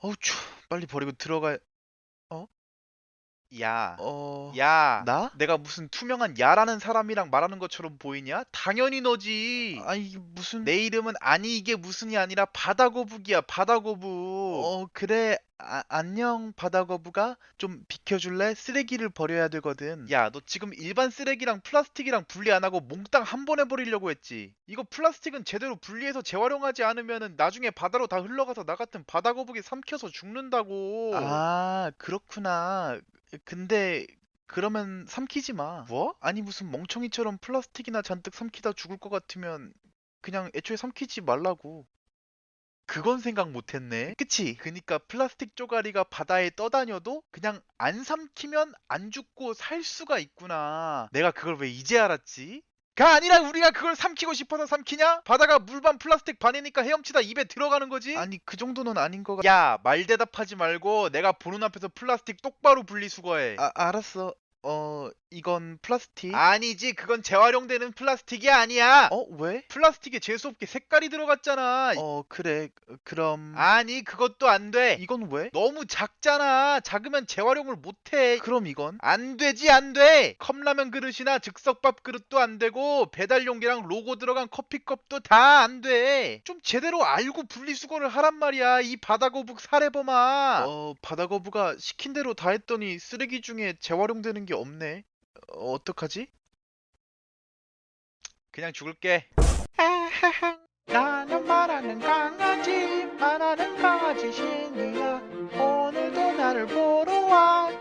어우 추 빨리 버리고 들어가 야, 어... 야, 나? 내가 무슨 투명한 야라는 사람이랑 말하는 것처럼 보이냐? 당연히 너지. 아니 이게 무슨 내 이름은 아니 이게 무슨이 아니라 바다거북이야, 바다거북. 어 그래 아, 안녕 바다거북아 좀 비켜줄래? 쓰레기를 버려야 되거든 야, 너 지금 일반 쓰레기랑 플라스틱이랑 분리 안 하고 몽땅 한 번에 버리려고 했지. 이거 플라스틱은 제대로 분리해서 재활용하지 않으면은 나중에 바다로 다 흘러가서 나 같은 바다거북이 삼켜서 죽는다고. 아 그렇구나 근데 그러면 삼키지 마 뭐? 아니 무슨 멍청이처럼 플라스틱이나 잔뜩 삼키다 죽을 것 같으면 그냥 애초에 삼키지 말라고 그건 생각 못했네. 그치? 그니까 플라스틱 쪼가리가 바다에 떠다녀도 그냥 안 삼키면 안 죽고 살 수가 있구나. 내가 그걸 왜 이제 알았지? 가 아니라 우리가 그걸 삼키고 싶어서 삼키냐? 바다가 물반 플라스틱 반이니까 헤엄치다 입에 들어가는 거지? 아니 그 정도는 아닌 것 같... 야, 말 대답하지 말고 내가 보는 앞에서 플라스틱 똑바로 분리수거해. 아 알았어 어 이건 플라스틱 아니지, 그건 재활용되는 플라스틱이 아니야. 어 왜? 플라스틱에 재수없게 색깔이 들어갔잖아. 어 그래 그- 그럼 아니, 그것도 안 돼. 이건 왜? 너무 작잖아. 작으면 재활용을 못 해. 그럼 이건? 안 되지, 안 돼. 컵라면 그릇이나 즉석밥 그릇도 안 되고 배달 용기랑 로고 들어간 커피컵도 다 안 돼. 좀 제대로 알고 분리수거를 하란 말이야. 이 바다거북 사례범아. 어 바다거북아 시킨 대로 다 했더니 쓰레기 중에 재활용되는 게 없네 어, 어떡하지? 그냥 죽을게. 나는 말하는 강아지 말하는 강아지 신이야 오늘도 나를 보러 왔죠